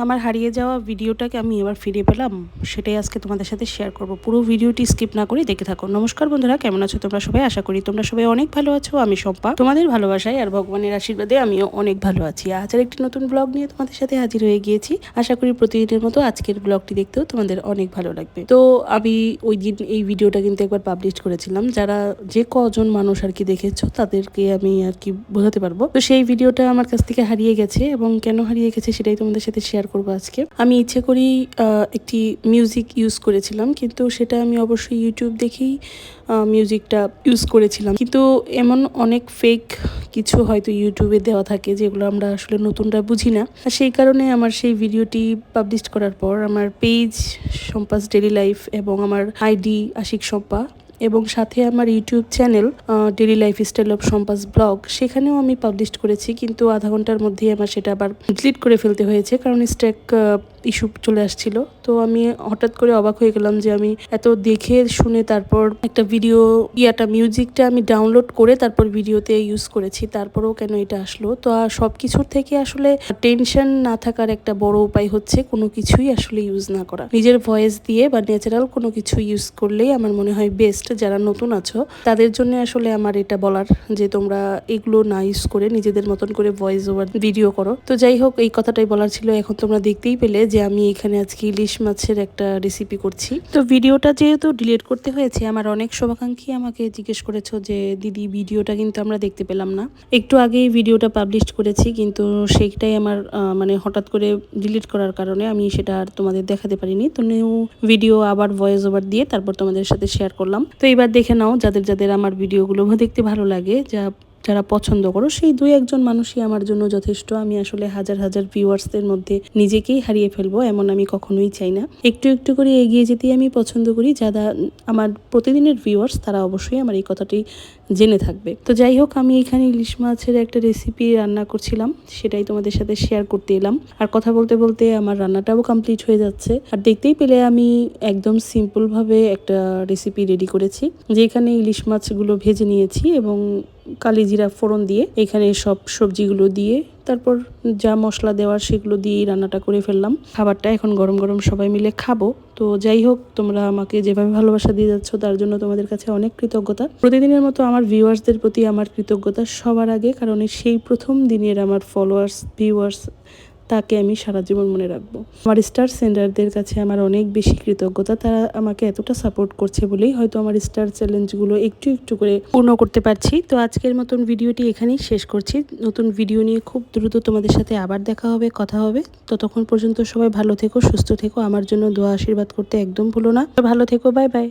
আমার হারিয়ে যাওয়া ভিডিওটাকে আমি এবার ফিরে পেলাম, সেটাই আজকে তোমাদের সাথে শেয়ার করব। পুরো ভিডিওটি স্কিপ না করে দেখে থাকো। নমস্কার বন্ধুরা, কেমন আছো তোমরা সবাই? আশা করি তোমরা সবাই অনেক ভালো আছো, আমি সম্পা তোমাদের ভালোবাসায় আর ভগবানের আশীর্বাদে আমিও অনেক ভালো আছি। আজ আর একটি নতুন ব্লগ নিয়ে তোমাদের সাথে হাজির হয়ে গিয়েছি। আশা করি প্রতিদিনের মতো আজকের ব্লগটি দেখতেও তোমাদের অনেক ভালো লাগবে। তো আমি ওই দিন এই ভিডিওটা কিন্তু একবার পাবলিশ করেছিলাম। যারা যে কজন মানুষ আর কি দেখেছ, তাদেরকে আমি আর কি বোঝাতে পারব। তো সেই ভিডিওটা আমার কাছ থেকে হারিয়ে গেছে এবং কেন হারিয়ে গেছে সেটাই তোমাদের সাথে শেয়ার করব আজকে। আমি ইচ্ছে করেই একটি মিউজিক ইউজ করেছিলাম, কিন্তু সেটা আমি অবশ্যই ইউটিউব দেখেই মিউজিকটা ইউজ করেছিলাম। কিন্তু এমন অনেক ফেক কিছু হয়তো ইউটিউবে দেওয়া থাকে, যেগুলো আমরা আসলে নতুনরা বুঝি না। সেই কারণে আমার সেই ভিডিওটি পাবলিশ করার পর, আমার পেজ সম্পাস ডেলি লাইফ এবং আমার আইডি আশিক সম্পা এবং সাথে আমার YouTube channel daily life style of Sampa's blog সেখানেও আমি পাবলিশ করেছি, কিন্তু আধা ঘণ্টার মধ্যেই আমার সেটা আবার ডিলিট করে ফেলতে হয়েছে, কারণ স্ট্যাক ইস্যু চলে আসছিল। তো আমি হঠাৎ করে অবাক হয়ে গেলাম যে আমি এত দেখে শুনে তারপর একটা ভিডিও ইয়াটা মিউজিকটা আমি ডাউনলোড করে তারপর ভিডিওতে ইউজ করেছি, তারপরেও কেন এটা আসলো? তো সব কিছুর থেকে আসলে টেনশন না থাকার একটা বড় উপায় হচ্ছে কোনো কিছুই আসলে ইউজ না করা। নিজের ভয়েস দিয়ে বা ন্যাচারাল কোনো কিছু ইউজ করলেই আমার মনে হয় বেস্ট যারা নতুন আছো, তাদের জন্য আসলে আমার এটা বলার যে তোমরা এগুলো না ইউজ করে নিজেদের মতন করে ভয়েস ওভার ভিডিও করো। তো যাই হোক, এই কথাটাই বলার ছিল। এখন তোমরা দেখতেই পেলে যে আমি এখানে আজকে ইলিশ মাছের একটা রেসিপি করছি। তো ভিডিওটা যেহেতু ডিলিট করতে হয়েছে, আমার অনেক শুভাকাঙ্ক্ষী আমাকে জিজ্ঞেস করেছ যে, দিদি, ভিডিওটা কিন্তু আমরা দেখতে পেলাম না। একটু আগেই ভিডিওটা পাবলিশ করেছি, কিন্তু সেইটাই আমার মানে হঠাৎ করে ডিলিট করার কারণে আমি সেটা আর তোমাদের দেখাতে পারিনি। তো নিউ ভিডিও আবার ভয়েস ওভার দিয়ে তারপর তোমাদের সাথে শেয়ার করলাম। তো এবার দেখে নাও যাদের যাদের আমার ভিডিওগুলো দেখতে ভালো লাগে যা যারা পছন্দ করো, সেই দুই একজন মানুষই আমার জন্য যথেষ্ট। আমি আসলে হাজার হাজার ভিউয়ার্সদের মধ্যে নিজেকেই হারিয়ে ফেলব এমন আমি কখনোই চাই না। একটু একটু করে এগিয়ে যেতেই আমি পছন্দ করি, যারা আমার প্রতিদিনের ভিউয়ার্স তারা অবশ্যই আমার এই কথাটি জেনে থাকবে। তো যাই হোক, আমি এখানে ইলিশ মাছের একটা রেসিপি রান্না করছিলাম, সেটাই তোমাদের সাথে শেয়ার করতে এলাম। আর কথা বলতে বলতে আমার রান্নাটাও কমপ্লিট হয়ে যাচ্ছে। আর দেখতেই পেলে আমি একদম সিম্পলভাবে একটা রেসিপি রেডি করেছি, যেখানে ইলিশ মাছগুলো ভেজে নিয়েছি এবং কালি জিরা ফোড়ন দিয়ে এখানে সব সবজিগুলো দিয়ে তারপর যা মশলা দেওয়ার সেগুলো দিয়েই রান্নাটা করে ফেললাম। খাবারটা এখন গরম গরম সবাই মিলে খাব। তো যাই হোক, তোমরা আমাকে যেভাবে ভালোবাসা দিয়ে যাচ্ছ, তার জন্য তোমাদের কাছে অনেক কৃতজ্ঞতা। প্রতিদিনের মতো আমার ভিউয়ার্সদের প্রতি আমার কৃতজ্ঞতা সবার আগে, কারণ সেই প্রথম দিনের আমার ফলোয়ার্স ভিউয়ার্স তাকে আমি সারা জীবন মনে রাখব। আমার স্টার সেন্ডারদের কাছে আমার অনেক বেশি কৃতজ্ঞতা। তারা আমাকে এতটা সাপোর্ট করছে বলেই হয়তো আমার স্টার চ্যালেঞ্জগুলো একটু একটু করে পূর্ণ করতে পারছি। তো আজকের মতন ভিডিওটি এখানেই শেষ করছি। নতুন ভিডিও নিয়ে খুব দ্রুত তোমাদের সাথে আবার দেখা হবে, কথা হবে। ততক্ষণ পর্যন্ত সবাই ভালো থেকো, সুস্থ থেকো। আমার জন্য দোয়া আশীর্বাদ করতে একদম ভুলো না। ভালো থেকো বাই বাই